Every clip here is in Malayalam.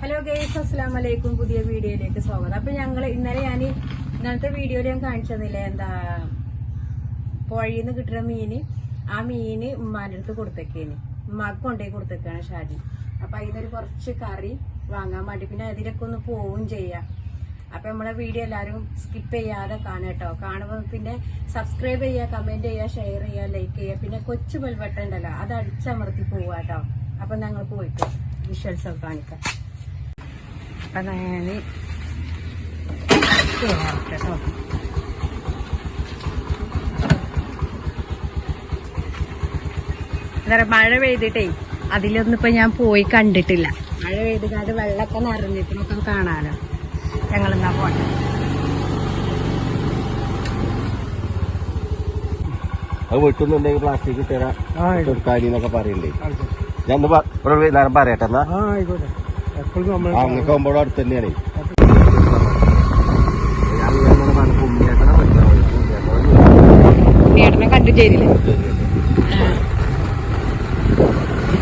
ഹലോ ഗേസ് അസ്സാം വലൈക്കും പുതിയ വീഡിയോയിലേക്ക് സ്വാഗതം. അപ്പൊ ഞങ്ങൾ ഇന്നലെ ഞാൻ ഇന്നലത്തെ വീഡിയോയിൽ ഞാൻ കാണിച്ചു എന്താ പുഴയിൽ നിന്ന് കിട്ടുന്ന മീന്. ആ മീന് ഉമ്മാന്റെ അടുത്ത് കൊടുത്തേക്കേന്. ഉമ്മാക്ക് കൊണ്ടുപോയി കൊടുത്തേക്കാണ് ഷാജി. അപ്പൊ അതിനൊരു കുറച്ച് കറി വാങ്ങാൻ വേണ്ടി പിന്നെ അതിലൊക്കെ ഒന്ന് പോവും ചെയ്യാം. അപ്പൊ നമ്മളെ വീഡിയോ എല്ലാവരും സ്കിപ്പ് ചെയ്യാതെ കാണുക കേട്ടോ കാണുമ്പോൾ പിന്നെ സബ്സ്ക്രൈബ് ചെയ്യുക കമന്റ് ചെയ്യുക ഷെയർ ചെയ്യുക ലൈക്ക് ചെയ്യുക. പിന്നെ കൊച്ചു ബൽവട്ടുണ്ടല്ലോ അത് അടിച്ചമർത്തി പോവാട്ടോ അപ്പൊ ഞങ്ങൾ പോയിട്ട് വിഷ്വൽസ് ഒക്കെ കാണിക്കാം. അപ്പൊ ഞാൻ കേട്ടോ എന്താ പറയുക മഴ പെയ്തിട്ടേ അതിലൊന്നും ഇപ്പം ഞാൻ പോയി കണ്ടിട്ടില്ല. മഴ പെയ്തിട്ട് വെള്ളമൊക്കെ നിറഞ്ഞിട്ടൊക്കെ കാണാലോ. ഞങ്ങൾ എന്നാ പോട്ടെ. അത് വെട്ടുന്നുണ്ടെങ്കിൽ പ്ലാസ്റ്റിക് ഇട്ടേരാ എന്നൊക്കെ പറയണ്ടേ? ഞാൻ ഒന്ന് പ- ഒരു നേരം പറയട്ടെ എന്നാ? എപ്പോഴും നമ്മൾ ആ നിങ്ങൾക്ക് ഒമ്പതോ അടുത്ത് തന്നെയാണ്. ചേട്ടനെ കണ്ടു ചെയ്തില്ലേ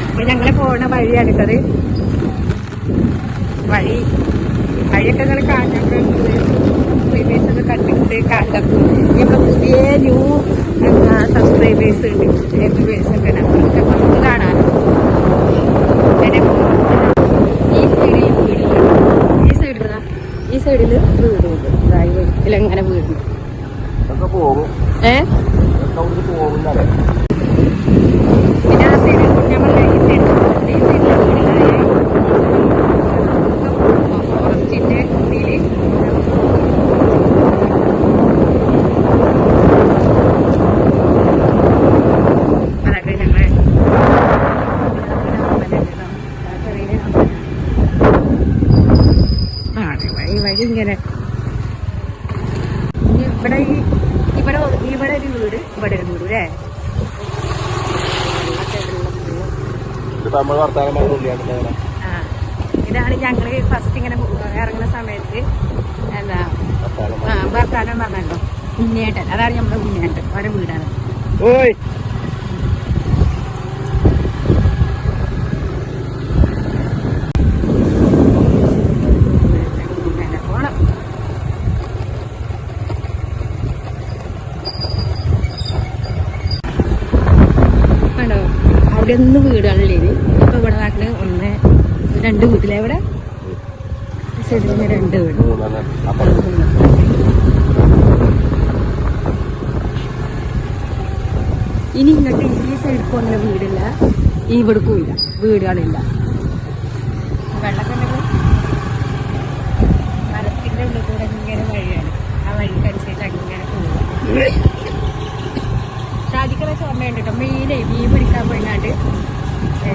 അപ്പൊ ഞങ്ങൾ പോണ വഴിയാണിട്ടത് വഴി വഴിയൊക്കെ ഇങ്ങനെ കാറ്റൊക്കെ സബ്സ്ക്രൈബേഴ്സ് ഒക്കെ കണ്ടിട്ട് കാറ്റൊക്കെ ഇപ്പൊ പുതിയ ന്യൂ സബ്സ്ക്രൈബേഴ്സ് ഉണ്ട്. ഒക്കെ ഉണ്ട് അവർക്ക് നമുക്ക് കാണാനോ പിന്നെ ഈ സൈഡിൽ വീടില്ല ഈ സൈഡിൽ ഈ സൈഡിൽ വീടുണ്ട് ഇതാ ഈ വഴിയിലെങ്ങനെ വീടുണ്ട് ഇതൊക്കെ പോകും ഏഹ് ഇതൊക്കെ അവിടുന്ന് പോകുന്നല്ലേ പിന്നെ ആ സൈഡ് നമ്മളെ ഈ സൈഡ് ഈ സൈഡിലെ വീടുകളായ ഫോറസ്റ്റിന്റെ ഇതിൽ അതൊക്കെ ഞങ്ങളെ ആ വഴി വഴി ഇങ്ങനെ. ഇവിടെ ഈ ഇവിടെ ഇവിടെ ഒരു വീട് ഇവിടെ ഒരു വീട് അല്ലേ. ഇതാണ് ഞങ്ങൾ ഫസ്റ്റ് ഇങ്ങനെ ഇറങ്ങുന്ന സമയത്ത് എന്താ വർത്താനം പറഞ്ഞല്ലോ. ഉണ്ണിയേട്ടൻ. അതാണ് നമ്മുടെ ഉണ്ണിയേട്ടൻ. അവരുടെ വീടാണ് ഓയ് ഇങ്ങനെ പോണം കണ്ടോ അവിടെ വീടുകളില്ലേ ഇപ്പൊ ഇവിടെ നാട്ടിൽ ഒന്ന് രണ്ട് വീട്ടിലെ ഇവിടെ? സൈഡിൽ രണ്ട് വീട്. ഇനി ഇങ്ങോട്ട് ഈ സൈഡിൽ പോകുന്ന വീടില്ല. ഈ ഇവിടേക്കും ഇല്ല. വീടുകളില്ല വെള്ളമൊക്കെ മരത്തിന്റെ ഉള്ളിൽ കൂടെ ഇങ്ങനെ വഴിയാണ്. ആ വഴിക്കനുസരിച്ച് അങ്ങനെ പോകും ഷാജിക്കുള്ള ചോർമ്മ ഉണ്ട് കേട്ടോ മീനെ മീൻ പിടിക്കാൻ പോയിങ്ങാണ്ട് ഏ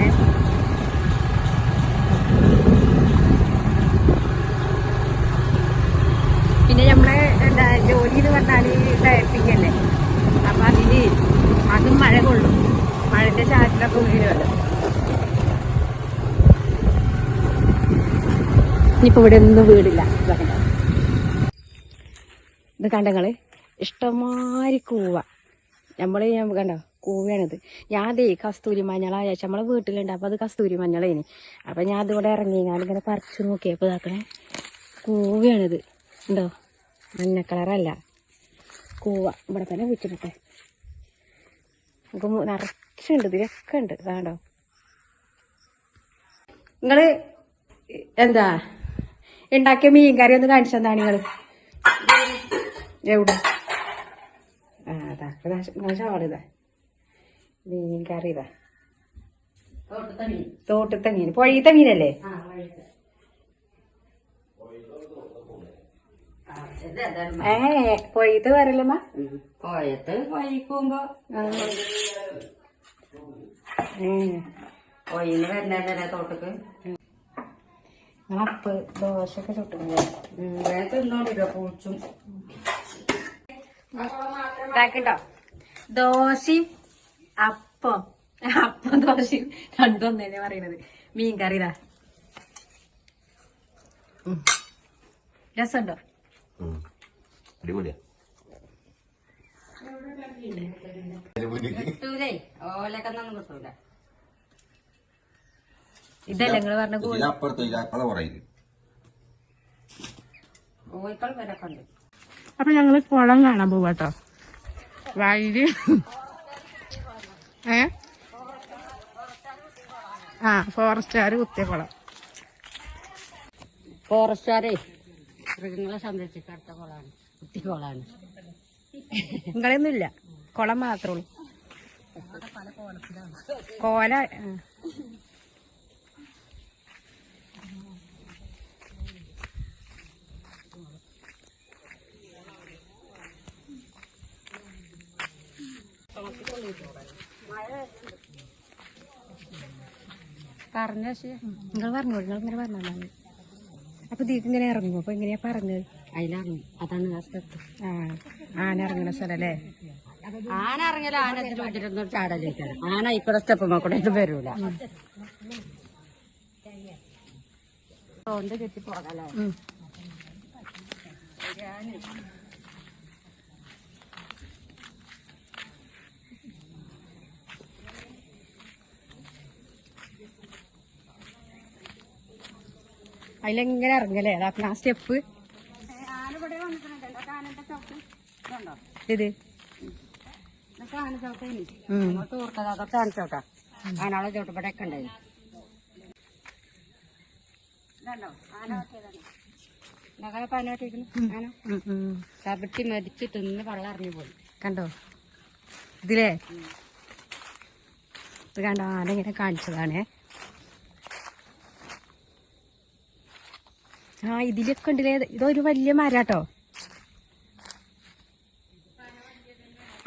പിന്നെ നമ്മളെ എന്താ ജോലി എന്ന് പറഞ്ഞാൽ ടൈപ്പിംഗ് അല്ലേ അപ്പൊ അതിൽ അതും മഴ കൊള്ളും മഴന്റെ ചാറ്റിലൊക്കെ വീഴുമല്ലോ ഇനിയിപ്പോ ഇവിടെ ഒന്നും വീടില്ല. ഇതാ കണ്ടോ. ഇത് കണ്ടങ്ങൾ ഇഷ്ടമാതിരി കൂവ. നമ്മൾ ഞാൻ കണ്ടോ? കൂവയാണിത്. ഞാൻ അതേ കസ്തൂരി മഞ്ഞളായ നമ്മളെ വീട്ടിലുണ്ട്. അപ്പൊ അത് കസ്തൂരി മഞ്ഞളേനി. അപ്പൊ ഞാൻ അതിവിടെ ഇറങ്ങി ഞാനിങ്ങനെ പറിച്ചു നോക്കിയപ്പോ ഇതാക്കണേ. കൂവയാണിത്. ഉണ്ടോ മഞ്ഞ കളറല്ല. കൂവ. ഇവിടെ തന്നെ വിറ്റിട്ടെ നമുക്ക് മു- നിറച്ചുണ്ട് ഇതിലൊക്കെ ഉണ്ട് ഇതാണ്ടോ നിങ്ങൾ എന്താ ഉണ്ടാക്കിയ മീൻ കറി ഒന്ന് കാണിച്ചു തന്നാണ് നിങ്ങൾ. എവിടെ? ആ അതാ നിങ്ങളെ ഷാളിതാ മീൻ കറി ഇതാ. തോട്ടത്തെ മീൻ. പുഴയത്തെ മീനല്ലേ? ഏ പൊഴീത്ത് വരല്ലമ്മ പോയത്ത് വഴിക്കുമ്പോ പോയിന്ന് വരുന്നതല്ലേ തോട്ടക്ക്? നിങ്ങളപ്പ് ദോശയൊക്കെ ചുട്ടുണ്ട് വേഗം തിന്നോണ്ടിട്ടോ പൂച്ചും. ഇതാക്കട്ടോ. ദോശയും അപ്പം. അപ്പം ദോശയും രണ്ടും തന്നെ പറയണത്. മീൻ കറി ഇതാ. രസമുണ്ടോ. അടിപൊളിയാ. കിട്ടൂലേ? ഓലൊക്കെ ഒന്നും കിട്ടൂല. ഇതല്ല നിങ്ങൾ പറഞ്ഞ കോഴി ഇതിനപ്പുറത്ത് ഇതിനപ്പുറം പറയുന്നത് കോഴിക്കൾ വരെ കണ്ട് അപ്പൊ ഞങ്ങൾ കുളം കാണാൻ പോവാട്ടോ വയൽ ഏ? ആ ഫോറസ്റ്റുകാര് കുത്തിയ കുളം. ഫോറസ്റ്റുകാരെ മൃഗങ്ങളെ സംരക്ഷിക്കാത്ത കുളമാണ് കുട്ടിക്കോളാണ് നിങ്ങളൊന്നുമില്ല കുളം മാത്രമേ ഉള്ളൂ. കോല. പറഞ്ഞ പക്ഷേ നിങ്ങൾ പറഞ്ഞോളൂ നിങ്ങൾ ഇങ്ങനെ പറഞ്ഞാൽ അപ്പൊ ദീപ് ഇങ്ങനെ ഇറങ്ങും അപ്പൊ എങ്ങനെയാ പറഞ്ഞത്? അതിലിറങ്ങും. അതാണ് ആ ആന ഇറങ്ങണ സ്ഥലം അല്ലേ? ആന ഇറങ്ങിയാലും ആന ഇതിൽ വെച്ചിട്ടൊന്നും ചാടലിരിക്കണം ആന ഇക്കൂടെ സ്റ്റെപ്പ് കൂടെ ഇത് വരൂല. കെട്ടി പോകലേ. അതിലെങ്ങനെ ഇറങ്ങല്ലേ? അതാ സ്റ്റെപ്പ് ആന ഇവിടെ വന്നിട്ടുണ്ട്. ആനന്റെ ചവിട്ട് ഇതുണ്ടോ? ഇത്. അങ്ങോട്ട് ഓർത്തത് അതൊക്കെ ചവിട്ടാ മരിച്ച് തിന്ന് വെള്ളം പോയി. കണ്ടോ? ഇതിലേ? ഇത് കണ്ടോ? ആന ഇങ്ങനെ കാണിച്ചതാണേ. ആ ഇതിലൊക്കെ ഉണ്ടല്ലേ? ഇതൊരു വലിയ മരാട്ടോ.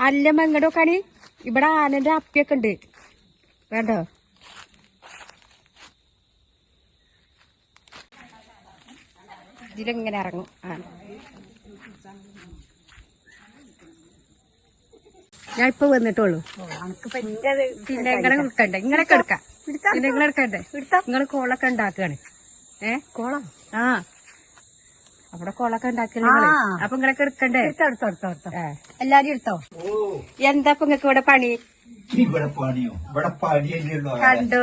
അല്ല മെങ്ങടോക്കാണ് ഇവിടെ ആനന്റെ അപ്പിയൊക്കെ ഉണ്ട്. വേണ്ടോ? ഇതിലിങ്ങനെ ഇറങ്ങും? ആന ഞാൻ ഇപ്പൊ വന്നിട്ടുള്ളൂ പിന്നെ ഇങ്ങനെ എടുക്കണ്ടേ ഇങ്ങനെ എടുക്കാം. പിന്നെ ഇങ്ങനെ എടുക്കണ്ടേ? നിങ്ങൾ കോളൊക്കെ ഉണ്ടാക്കുകയാണ് ഏ? കോളം? ആ. അവിടെ കോളൊക്കെ ഉണ്ടാക്കൽ നിങ്ങൾ. അപ്പൊ ഇങ്ങളൊക്കെ എടുക്കണ്ടേ? ആ. എല്ലാരും എടുത്തോ? എന്താ ഇപ്പൊ നിങ്ങക്ക് ഇവിടെ പണി? ഇവിടെ പണിയോ? ഇവിടെ പണിയല്ലോ കണ്ടു?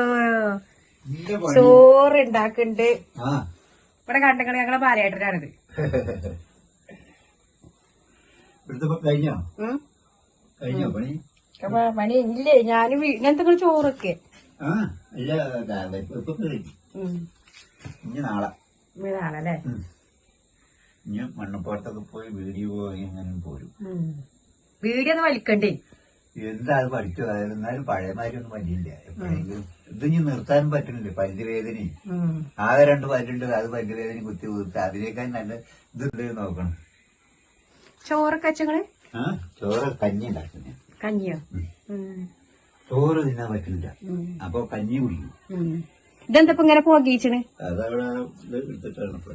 ചോറ് ഉണ്ടാക്കുന്നുണ്ട് ഇവിടെ കണ്ടെങ്കിൽ ഞങ്ങളെ പാലയേട്ടനാണിത് കഴിഞ്ഞോ? കഴിഞ്ഞോ പണി? അപ്പൊ പണി ഇല്ലേ? ഞാൻ ഇങ്ങനത്തെ ചോറൊക്കെ? ഇല്ല ഇപ്പൊ കഴിഞ്ഞു ഇനി നാളെ. നാളെ ഉം. ഇനി മണ്ണപ്പുറത്തൊക്കെ പോയി വീഡിയോ എങ്ങനെ പോരും. വീഡിയോ ഒന്ന് വലിക്കണ്ടേ? എന്താ അത് പഠിച്ചു എന്നാലും പഴയമാതിരി ഒന്നും പറ്റില്ല എപ്പോഴെങ്കിലും ഇത് ഇനി നിർത്താനും പറ്റുന്നില്ല. പല്ലുവേദന ആകെ രണ്ട് പല്ലുണ്ട് അത് പല്ലുവേദന കുത്തി കുത്തി അതിനേക്കാൾ നല്ല ഇത് നോക്കണം ചോറൊക്കെ ആ ചോറ് കഞ്ഞി ഉണ്ടാക്കുന്നത് കഞ്ഞിയോ? ചോറ് തിന്നാൻ പറ്റില്ല അപ്പൊ കഞ്ഞി കുടിക്കും. ഇതെന്താ ഇങ്ങനെ പോകീച്ചണ് അതവിടെ എടുത്തിട്ടാണ് ഇപ്പൊ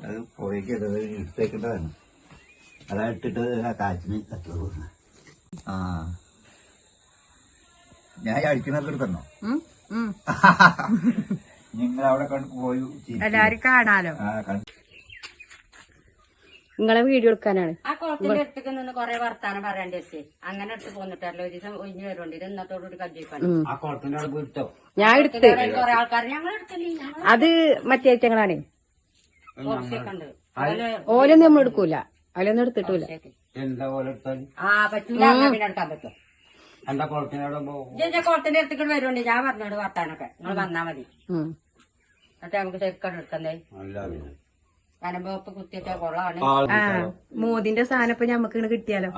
അത് പുഴയ്ക്ക് ഇടത് ഇട്ടേക്കേണ്ടതാണ് അതാ ഇട്ടിട്ട് ആ കാച്ചിന് കത്തുള്ളൂ ആ. ഞാൻ അടിക്കുന്നൊക്കെ എടുത്തന്നോ നിങ്ങൾ അവിടെ കണ്ട് പോയി. എല്ലാരും കാണാലോ. നിങ്ങളെ വീഡിയോ എടുക്കാനാണ്. ആ കുളത്തിന്റെ അടുത്തേക്ക് നിന്ന് കൊറേ വർത്താനം പറയേണ്ടി വെച്ചേ അങ്ങനെ എടുത്ത് പോന്നിട്ടല്ലോ. ഒരു ദിവസം ഒഴിഞ്ഞു വരുന്നുണ്ട്. ഇത് ഇന്നത്തോടുകൂടി പോയിട്ടോ ഞാൻ എടുത്ത്. അത് മറ്റേ അതുപോലെ ഓലൊന്നും നമ്മൾ എടുക്കൂല. അതിലൊന്നും എടുത്തിട്ടില്ല എന്താ ആ പറ്റൂല. എന്നാ പിന്നെ എടുക്കാൻ പറ്റും. എന്താ കുളത്തിനവിടെ പോകും ഇജ്ജ് കുളത്തിന്റെ അടുത്തേക്ക് വരുന്നുണ്ട് ഞാൻ പറഞ്ഞോട് വർത്താനൊക്കെ. നിങ്ങൾ വന്നാ മതി. എന്നിട്ട് നമുക്ക് ശരിക്കും ആ മോദിന്റെ സാധനം ഇപ്പൊ ഞമ്മക്ക് ഇങ്ങനെ കിട്ടിയാലോ?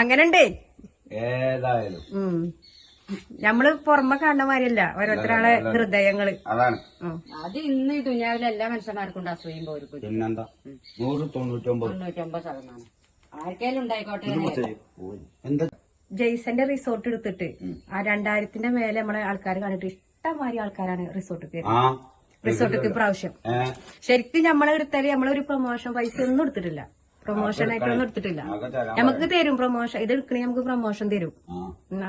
അങ്ങനെ ഉണ്ടേ ഏതായാലും. ഉം. ഞമ്മൾ പുറമെ കാണുന്ന മാതിരിയല്ല ഓരോരുത്തരാളെ ഹൃദയങ്ങൾ. അതാണ്. അത് ഇന്ന് ഈ ദുനിയാവിലെ എല്ലാ മനുഷ്യന്മാർക്കും ഉണ്ട് അസൂയും പോരും പിന്നെന്താ? നൂറ് തൊണ്ണൂറ്റൊമ്പത്. തൊണ്ണൂറ്റൊമ്പത് ശതമാനം. ആർക്കേലും ഉണ്ടായിക്കോട്ടെ ജെയ്സന്റെ റിസോർട്ട് എടുത്തിട്ട് ആ രണ്ടായിരത്തിന്റെ മേലെ നമ്മളെ ആൾക്കാർ കണ്ടിട്ട് ഇഷ്ടംമാതിരി ആൾക്കാരാണ് റിസോർട്ട് ആ. റിസോർട്ടിക്ക് പ്രാവശ്യം ശരിക്കും നമ്മളെ എടുത്താൽ നമ്മളൊരു പ്രൊമോഷൻ പൈസ ഒന്നും എടുത്തിട്ടില്ല. പ്രൊമോഷൻ ആയിട്ടൊന്നും എടുത്തിട്ടില്ല. നമുക്ക് തരും പ്രൊമോഷൻ ഇത് എടുക്കണേ നമുക്ക് പ്രൊമോഷൻ തരും.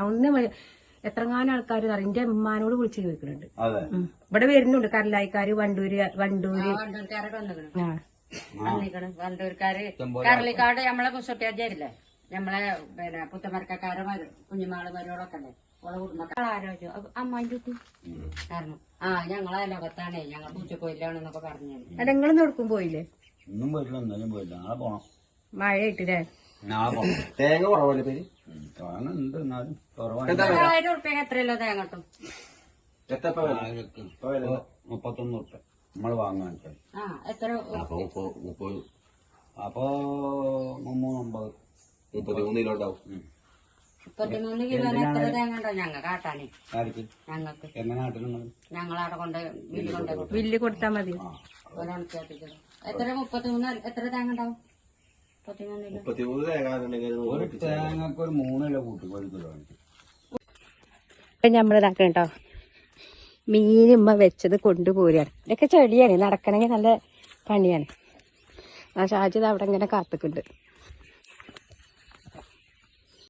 ഒന്നും എത്രങ്ങാനും ആൾക്കാർ എന്റെ ഉമ്മാനോട് വിളിച്ച് ചോദിക്കുന്നുണ്ട് അതെ. ഇവിടെ വരുന്നുണ്ട് കല്ലായിക്കാര് വണ്ടൂര് വണ്ടൂര്. വണ്ടൂർക്കാര് കരളിക്കാട് നമ്മളെ കുസൊട്ടിയാരില്ലേ നമ്മളെ പിന്നെ പുത്തമരക്കാരന്മാര് കുഞ്ഞുമാളുമാരോടൊക്കെ ഉണ്ട് ആ ഞങ്ങളെ ലോകത്താണേ ഞങ്ങൾ പൂച്ചക്കൊയിലാണെന്നൊക്കെ പറഞ്ഞു അല്ല നിങ്ങളൊന്നും എടുക്കും പോയില്ലേ? ഒന്നും പോയിട്ടില്ല നാളെ പോണം. ഇട്ടില്ലേ നാളെ പോണം. തേങ്ങ കുറവല്ലേ പേര്? ഉം. തേങ്ങ ഉണ്ട് എന്നാലും കുറവാണ്. എന്താ വില? ആയിരം ഉറുപ്പ്യ എത്രയല്ലോ തേങ്ങട്ടും എത്ര ഇപ്പൊ വില? ആയിരക്ക് ഇപ്പൊ വില എന്താ? മുപ്പത്തൊന്ന് ഉറുപ്പ്യ. നമ്മൾ വാങ്ങാൻ ആ എത്ര? അപ്പൊ മുപ്പത് മുപ്പത്. അപ്പോ മുമ്മൂന്ന് ഒമ്പത് മുപ്പത്തിമൂന്ന് കിലോ ഉണ്ടാവും. മുപ്പത്തിമൂന്ന് കിലോന് എത്ര തേങ്ങ ഉണ്ടോ ഞങ്ങൾ കാട്ടാനേ. ആർക്ക്? ഞങ്ങൾക്ക് എങ്ങനെ നാട്ടിലുള്ളത് ഞങ്ങളവിടെ കൊണ്ട് ബില്ല് കൊണ്ട് ബില്ല് കൊടുത്താ മതി. എത്ര? മുപ്പത്തിമൂന്ന് എത്ര തേങ്ങ ഉണ്ടാവും? മുപ്പത്തിമൂന്ന് തേങ്ങ ഒരു തേങ്ങക്ക് ഒരു മൂന്ന് കിലോ കൂട്ടും ഒരു കിലോ നമ്മളിതാക്കണം കേട്ടോ മീൻ ഉമ്മ വെച്ചത് കൊണ്ടുപോരുകയാണ്. ഇതൊക്കെ ചെടിയാണ് നടക്കണമെങ്കിൽ നല്ല പണിയാണ്. ആ ഷാജിത് അവിടെ ഇങ്ങനെ കാത്തുക്കുണ്ട്